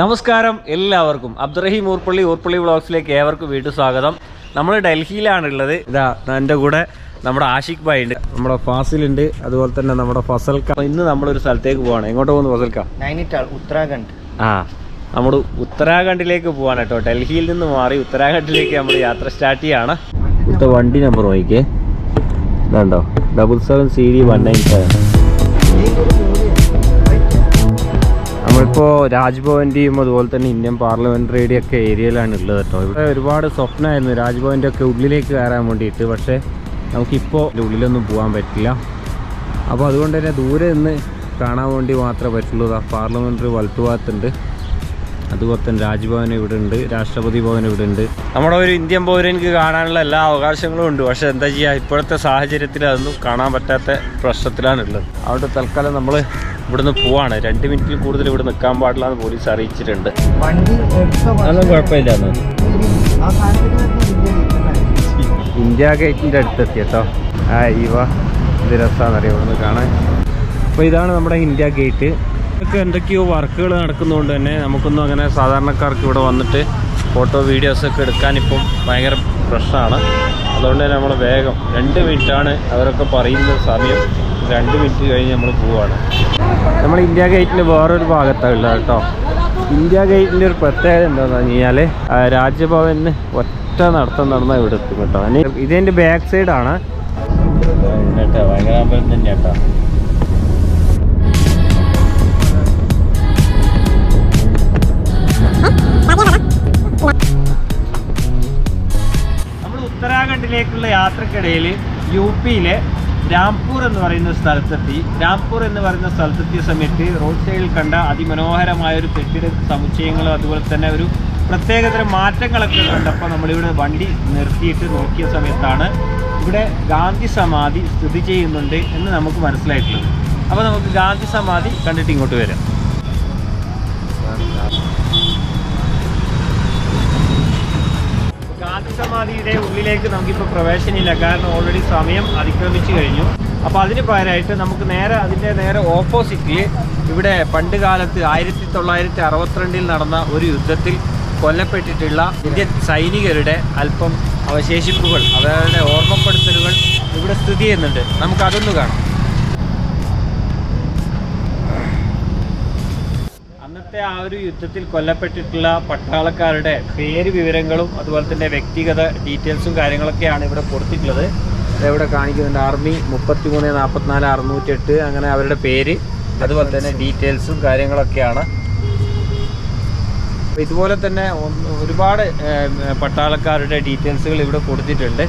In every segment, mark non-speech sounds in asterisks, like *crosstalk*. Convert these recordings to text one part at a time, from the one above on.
നമസ്കാരം എല്ലാവർക്കും. അബ്ദുറഹീം ഊർപ്പള്ളി ഊർപ്പള്ളി വ്ളോഗ്സിലേക്ക് ഏവർക്കും വീട്ടു സ്വാഗതം. നമ്മൾ ഡൽഹിയിലാണ് ഉള്ളത് ഇതാ എന്റെ കൂടെ നമ്മുടെ ആഷിഖ് ഭായ് ഉണ്ട്. നമ്മുടെ ഫാസിൽ ഉണ്ട്. അതുപോലെ തന്നെ നമ്മുടെ ഫസൽക്ക. ഇന്ന് നമ്മളൊരു സ്ഥലത്തേക്ക് പോവാണ്. എങ്ങോട്ട് പോകുന്നു ഫസൽക്ക? നൈനിറ്റാൾ ഉത്തരാഖണ്ഡ്. ആ നമ്മൾ ഉത്തരാഖണ്ഡിലേക്ക് പോവാണ് കേട്ടോ. ഡൽഹിയിൽ നിന്ന് മാറി ഉത്തരാഖണ്ഡിലേക്ക് നമ്മൾ യാത്ര സ്റ്റാർട്ട് ചെയ്യാണ്. ഇവിടുത്തെ വണ്ടി നമ്പർ നോക്കിക്കേ. ഇതാണ്ടോ. Double seven C D one nine seven നമ്മളിപ്പോൾ രാജ്ഭവന്റെയും അതുപോലെ തന്നെ ഇന്ത്യൻ പാർലമെന്ററിയുടെയും ഒക്കെ ഏരിയയിലാണ് ഉള്ളത് കേട്ടോ. ഇവിടെ ഒരുപാട് സ്വപ്നമായിരുന്നു രാജ്ഭവന്റെ ഒക്കെ ഉള്ളിലേക്ക് കയറാൻ വേണ്ടിയിട്ട്. പക്ഷേ നമുക്കിപ്പോൾ ഉള്ളിലൊന്നും പോകാൻ പറ്റില്ല. അപ്പോൾ അതുകൊണ്ട് തന്നെ ദൂരെ നിന്ന് കാണാൻ വേണ്ടി മാത്രമേ പറ്റുള്ളൂ. ദാ പാർലമെന്ററി വലത്തുഭാഗത്തുണ്ട്. അതുപോലെ തന്നെ രാജ്ഭവൻ ഇവിടെ ഉണ്ട് രാഷ്ട്രപതി ഭവൻ ഇവിടെ ഉണ്ട്. നമ്മുടെ ഒരു ഇന്ത്യൻ പൗരനിക്ക് കാണാനുള്ള എല്ലാ അവകാശങ്ങളും ഉണ്ട്. പക്ഷെ എന്താ ചെയ്യുക ഇപ്പോഴത്തെ സാഹചര്യത്തിൽ അതൊന്നും കാണാൻ പറ്റാത്ത പ്രശ്നത്തിലാണ് ഉള്ളത് അവിടെ തൽക്കാലം നമ്മൾ ഇവിടുന്ന് പോവാണ്. രണ്ട് മിനിറ്റിൽ കൂടുതൽ ഇവിടെ നിൽക്കാൻ പാടില്ല എന്ന് പോലീസ് അറിയിച്ചിട്ടുണ്ട്. അതൊന്നും കുഴപ്പമില്ല ഇന്ത്യ ഗേറ്റിന്റെ അടുത്തെത്തി കേട്ടോ. ആ ഇവ ഇത് രസമാണെന്നറിയാം ഇവിടുന്ന് കാണാൻ. അപ്പോൾ ഇതാണ് നമ്മുടെ ഇന്ത്യ ഗേറ്റ്. ഇതൊക്കെ എന്തൊക്കെയോ വർക്കുകൾ നടക്കുന്നതുകൊണ്ട് തന്നെ നമുക്കൊന്നും അങ്ങനെ സാധാരണക്കാർക്ക് ഇവിടെ വന്നിട്ട് ഫോട്ടോ വീഡിയോസ് ഒക്കെ എടുക്കാൻ ഇപ്പം ഭയങ്കര പ്രശ്നമാണ്. അതുകൊണ്ട് തന്നെ നമ്മൾ വേഗം രണ്ട് മിനിറ്റാണ് അവരൊക്കെ പറയുന്ന സമയം. രണ്ട് മിനിറ്റ് കഴിഞ്ഞ് നമ്മൾ പോവാണ്. നമ്മൾ ഇന്ത്യ ഗേറ്റിന്റെ വേറൊരു ഭാഗത്താണ് ഉള്ളത് കേട്ടോ. ഇന്ത്യ ഗേറ്റിന്റെ ഒരു പ്രത്യേകത എന്താണെന്ന് പറഞ്ഞു കഴിഞ്ഞാൽ രാജ്യഭവന് ഒറ്റ നടത്തം നടന്ന ഇവിടെ എത്തും കേട്ടോ. ഇതിന്റെ ബാക്ക് സൈഡാണ്. ഭയങ്കര അമ്പലം തന്നെ കേട്ടോ. ഉത്തരാഖണ്ഡിലേക്കുള്ള യാത്രക്കിടയിൽ യു പിയിലെ രാംപൂർ എന്ന് പറയുന്ന സ്ഥലത്തെത്തി. രാംപൂർ എന്ന് പറയുന്ന സ്ഥലത്തെത്തിയ സമയത്ത് റോഡ് സൈഡിൽ കണ്ട അതിമനോഹരമായ ഒരു കെട്ടിട സമുച്ചയങ്ങളും അതുപോലെ തന്നെ ഒരു പ്രത്യേകതരം മാറ്റങ്ങളൊക്കെ കണ്ടപ്പോൾ നമ്മളിവിടെ വണ്ടി നിർത്തിയിട്ട് നോക്കിയ സമയത്താണ് ഇവിടെ ഗാന്ധി സമാധി സ്ഥിതി ചെയ്യുന്നുണ്ട് എന്ന് നമുക്ക് മനസ്സിലായിട്ടുള്ളത്. അപ്പോൾ നമുക്ക് ഗാന്ധി സമാധി കണ്ടിട്ട് ഇങ്ങോട്ട് വരാം. സമാധിയുടെ ഉള്ളിലേക്ക് നമുക്കിപ്പോൾ പ്രവേശനമില്ല. കാരണം ഓൾറെഡി സമയം അതിക്രമിച്ചു കഴിഞ്ഞു. അപ്പോൾ അതിന് പകരമായിട്ട് നമുക്ക് നേരെ അതിന്റെ നേരെ ഓപ്പോസിറ്റിൽ ഇവിടെ പണ്ട് കാലത്ത് ആയിരത്തി തൊള്ളായിരത്തി അറുപത്തിരണ്ടിൽ നടന്ന ഒരു യുദ്ധത്തിൽ കൊല്ലപ്പെട്ടിട്ടുള്ള ഇന്ത്യൻ സൈനികരുടെ അല്പം അവശേഷിപ്പുകൾ അവരുടെ ഓർമ്മപ്പെടുത്തലുകൾ ഇവിടെ സ്ഥിതി ചെയ്യുന്നുണ്ട്. നമുക്ക് അതൊന്ന് കാണാം. അന്നത്തെ ആ ഒരു യുദ്ധത്തിൽ കൊല്ലപ്പെട്ടിട്ടുള്ള പട്ടാളക്കാരുടെ പേര് വിവരങ്ങളും അതുപോലെ തന്നെ വ്യക്തിഗത ഡീറ്റെയിൽസും കാര്യങ്ങളൊക്കെയാണ് ഇവിടെ കൊടുത്തിട്ടുള്ളത്. ഇവിടെ കാണിക്കുന്നുണ്ട്? ആർമി മുപ്പത്തി മൂന്ന് നാൽപ്പത്തിനാല് അറുന്നൂറ്റെട്ട് അങ്ങനെ അവരുടെ പേര് അതുപോലെ തന്നെ ഡീറ്റെയിൽസും കാര്യങ്ങളൊക്കെയാണ്. ഇതുപോലെ തന്നെ ഒരുപാട് പട്ടാളക്കാരുടെ ഡീറ്റെയിൽസുകൾ ഇവിടെ കൊടുത്തിട്ടുണ്ട്.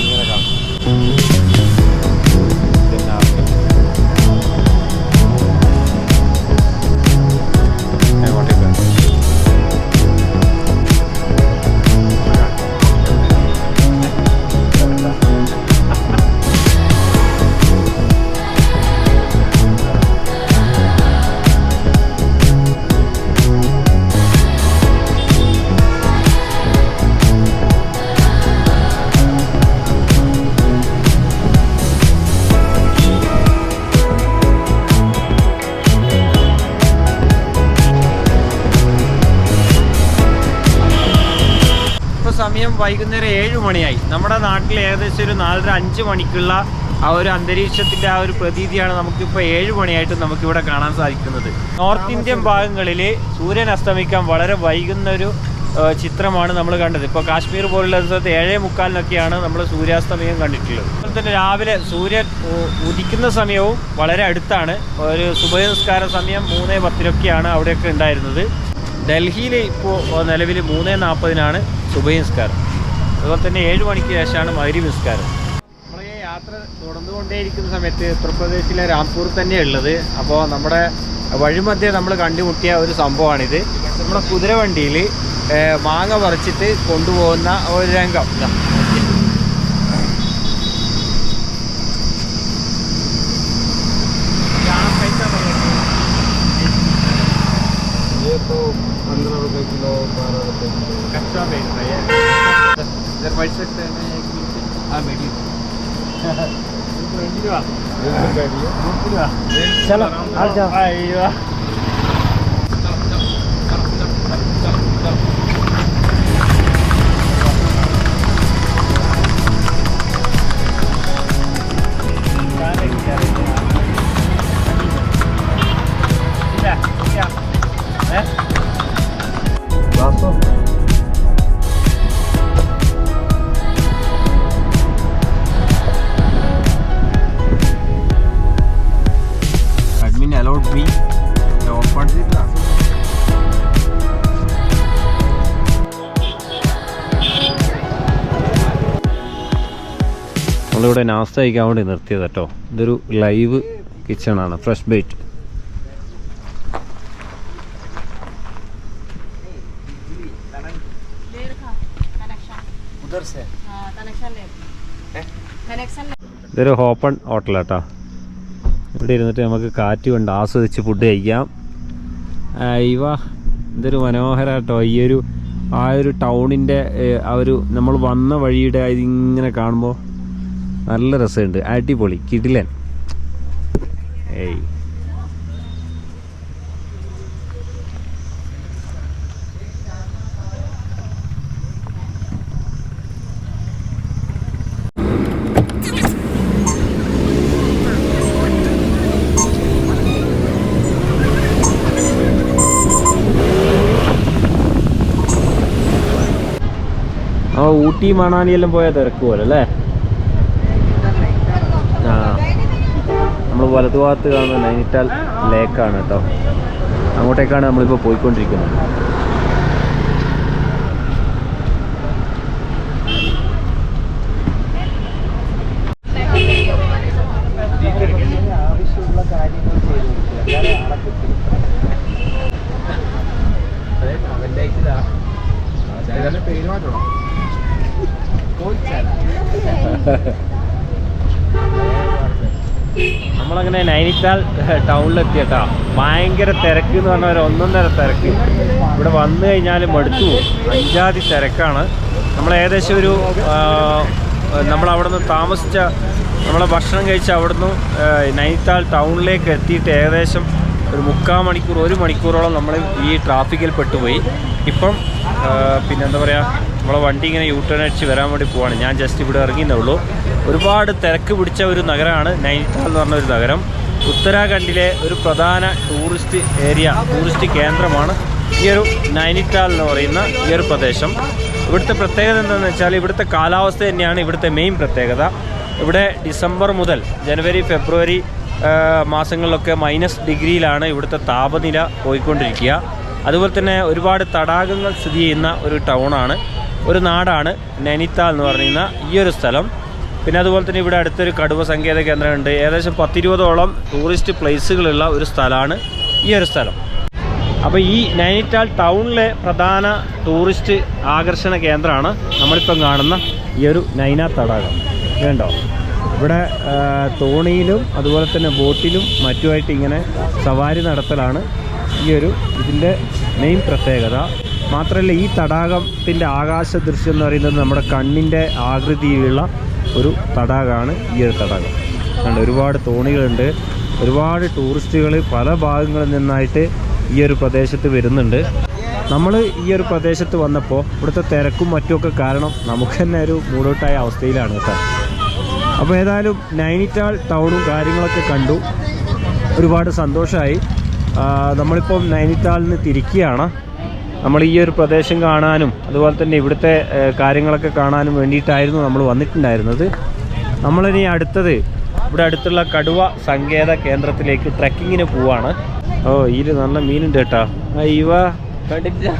ഇങ്ങനെ കാണാം. സമയം വൈകുന്നേരം ഏഴ് മണിയായി. നമ്മുടെ നാട്ടിൽ ഏകദേശം ഒരു നാലര അഞ്ച് മണിക്കുള്ള ആ ഒരു അന്തരീക്ഷത്തിന്റെ ആ ഒരു പ്രതീതിയാണ് നമുക്കിപ്പോൾ ഏഴ് മണിയായിട്ട് നമുക്കിവിടെ കാണാൻ സാധിക്കുന്നത്. നോർത്ത് ഇന്ത്യൻ ഭാഗങ്ങളിൽ സൂര്യൻ അസ്തമിക്കാൻ വളരെ വൈകുന്ന ഒരു ചിത്രമാണ് നമ്മൾ കണ്ടത്. ഇപ്പോൾ കാശ്മീർ പോലുള്ള സ്ഥലത്ത് ഏഴേ മുക്കാലിനൊക്കെയാണ് നമ്മൾ സൂര്യാസ്തമയം കണ്ടിട്ടുള്ളത്. അതുപോലെ തന്നെ രാവിലെ സൂര്യൻ ഉദിക്കുന്ന സമയവും വളരെ അടുത്താണ്. ഒരു സുബഹ നിസ്കാര സമയം മൂന്നേ പത്തിനൊക്കെയാണ് അവിടെയൊക്കെ ഉണ്ടായിരുന്നത്. ഡൽഹിയിൽ ഇപ്പോൾ നിലവിൽ മൂന്ന് നാൽപ്പതിനാണ്. സുബൈ നിസ്കാരം അതുപോലെ തന്നെ ഏഴ് മണിക്ക് ശേഷമാണ് മൈരി നിസ്കാരം നമ്മൾ ഈ യാത്ര തുടർന്നുകൊണ്ടേയിരിക്കുന്ന സമയത്ത് ഉത്തർപ്രദേശിലെ രാംപൂർ തന്നെ ഉള്ളത് അപ്പോൾ നമ്മുടെ വഴിമധ്യേ നമ്മൾ കണ്ടുമുട്ടിയ ഒരു സംഭവമാണിത് നമ്മുടെ കുതിരവണ്ടിയിൽ മാങ്ങ പറിച്ചിട്ട് കൊണ്ടുപോകുന്ന ഒരു രംഗം ഇതാ. यहाँ पैसा लगेगा? ये तो पंद्रह रुपए किलो बारह रुपए किलो कच्चा इधर बैठ सकते हैं एक मिनट हाँ बैठिए चलो आ जाओ। ഞങ്ങളിവിടെ നാസ്ത കഴിക്കാൻ വേണ്ടി നിർത്തിയത് കേട്ടോ. ഇതൊരു ലൈവ് കിച്ചണാണ് ഫ്രഷ് ബേറ്റ്. ഇതൊരു ഓപ്പൺ ഹോട്ടലാട്ടോ ഇവിടെ ഇരുന്നിട്ട് നമുക്ക് കാറ്റ് കൊണ്ട് ആസ്വദിച്ച് ഫുഡ് കഴിക്കാം. ഇവ ഇതൊരു മനോഹരമായിട്ടോ ഈയൊരു ആ ഒരു ടൗണിന്റെ ആ ഒരു നമ്മൾ വന്ന വഴിയുടെ ഇതിങ്ങനെ കാണുമ്പോൾ നല്ല രസമുണ്ട്. അടിപൊളി. കിടിലൻ. ഏയ്. ആ ഊട്ടി മണാലിയെല്ലാം പോയാൽ തിരക്കുമല്ലോ അല്ലേ ആ നമ്മൾ വലതുഭാഗത്ത് കാണുന്ന നൈനിറ്റാൽ ലേക്കാണ് കേട്ടോ. അങ്ങോട്ടേക്കാണ് നമ്മളിപ്പോൾ പോയിക്കൊണ്ടിരിക്കുന്നത്. പേര് *laughs* നമ്മളങ്ങനെ നൈനിറ്റാൽ ടൗണിലെത്തിയട്ടാ. ഭയങ്കര തിരക്ക് എന്ന് പറഞ്ഞാൽ ഒന്നൊന്നര തിരക്ക്. ഇവിടെ വന്നു കഴിഞ്ഞാൽ മടുത്തു അഞ്ചാതി തിരക്കാണ്. നമ്മൾ ഏകദേശം ഒരു നമ്മൾ അവിടെ നിന്ന് താമസിച്ച നമ്മളെ ഭക്ഷണം കഴിച്ച് അവിടുന്ന് നൈനിറ്റാൽ ടൗണിലേക്ക് എത്തിയിട്ട് ഏകദേശം ഒരു മുക്കാൽ മണിക്കൂർ ഒരു മണിക്കൂറോളം നമ്മൾ ഈ ട്രാഫിക്കിൽ പെട്ടുപോയി. ഇപ്പം പിന്നെന്താ പറയുക നമ്മളെ വണ്ടി ഇങ്ങനെ യൂ ടേൺ അടിച്ച് വരാൻ വേണ്ടി പോവാണ്. ഞാൻ ജസ്റ്റ് ഇവിടെ ഇറങ്ങിയെന്നേ ഉള്ളൂ. ഒരുപാട് തിരക്ക് പിടിച്ച ഒരു നഗരമാണ് നൈനിറ്റാൾ എന്ന് പറഞ്ഞ ഒരു നഗരം. ഉത്തരാഖണ്ഡിലെ ഒരു പ്രധാന ടൂറിസ്റ്റ് ഏരിയ ടൂറിസ്റ്റ് കേന്ദ്രമാണ് ഈ ഒരു നൈനിറ്റാൾ എന്ന് പറയുന്ന ഈ ഒരു പ്രദേശം. ഇവിടുത്തെ പ്രത്യേകത എന്താണെന്ന് വെച്ചാൽ ഇവിടുത്തെ കാലാവസ്ഥ തന്നെയാണ് ഇവിടുത്തെ മെയിൻ പ്രത്യേകത. ഇവിടെ ഡിസംബർ മുതൽ ജനുവരി ഫെബ്രുവരി മാസങ്ങളിലൊക്കെ മൈനസ് ഡിഗ്രിയിലാണ് ഇവിടുത്തെ താപനില പോയിക്കൊണ്ടിരിക്കുക. അതുപോലെ തന്നെ ഒരുപാട് തടാകങ്ങൾ സ്ഥിതി ചെയ്യുന്ന ഒരു ടൗണാണ് ഒരു നാടാണ് നൈനിത്താൽ എന്ന് പറയുന്ന ഈ ഒരു സ്ഥലം. പിന്നെ അതുപോലെ തന്നെ ഇവിടെ അടുത്തൊരു കടുവ സങ്കേത കേന്ദ്രമുണ്ട്. ഏകദേശം പത്തിരുപതോളം ടൂറിസ്റ്റ് പ്ലേസുകളുള്ള ഒരു സ്ഥലമാണ് ഈ ഒരു സ്ഥലം. അപ്പോൾ ഈ നൈനിറ്റാൽ ടൗണിലെ പ്രധാന ടൂറിസ്റ്റ് ആകർഷണ കേന്ദ്രമാണ് നമ്മളിപ്പം കാണുന്ന ഈ ഒരു നൈന തടാകം. വേണ്ടോ ഇവിടെ തോണിയിലും അതുപോലെ തന്നെ ബോട്ടിലും മറ്റുമായിട്ട് ഇങ്ങനെ സവാരി നടത്തലാണ് ഈ ഒരു ഇതിന്റെ മെയിൻ പ്രത്യേകത. മാത്രമല്ല ഈ തടാകത്തിന്റെ ആകാശ ദൃശ്യം എന്ന് പറയുന്നത് നമ്മുടെ കണ്ണിന്റെ ആകൃതിയിലുള്ള ഒരു തടാകമാണ് ഈ ഒരു തടാകം. കണ്ടോ ഒരുപാട് തോണികളുണ്ട്. ഒരുപാട് ടൂറിസ്റ്റുകൾ പല ഭാഗങ്ങളിൽ നിന്നായിട്ട് ഈ ഒരു പ്രദേശത്ത് വരുന്നുണ്ട്. നമ്മൾ ഈ ഒരു പ്രദേശത്ത് വന്നപ്പോൾ ഇവിടുത്തെ തിരക്കും മറ്റുമൊക്കെ കാരണം നമുക്ക് തന്നെ ഒരു മൂടോട്ടായ അവസ്ഥയിലാണ് കേട്ടോ. അപ്പോൾ ഏതായാലും നൈനിറ്റാൾ ടൗണും കാര്യങ്ങളൊക്കെ കണ്ടു. ഒരുപാട് സന്തോഷമായി നമ്മളിപ്പം നൈനിറ്റാളിൽ നിന്ന് തിരിക്കുകയാണ്. നമ്മൾ ഈ ഒരു പ്രദേശം കാണാനും അതുപോലെ തന്നെ ഇവിടുത്തെ കാര്യങ്ങളൊക്കെ കാണാനും വേണ്ടിയിട്ടായിരുന്നു നമ്മൾ വന്നിട്ടുണ്ടായിരുന്നത്. നമ്മളിനി അടുത്തത് ഇവിടെ അടുത്തുള്ള കടുവ സങ്കേത കേന്ദ്രത്തിലേക്ക് ട്രക്കിങ്ങിന് പോവാണ്. ഓ ഇതിൽ നല്ല മീനുണ്ട് കേട്ടാ. ഇവ കണ്ടിട്ടില്ല.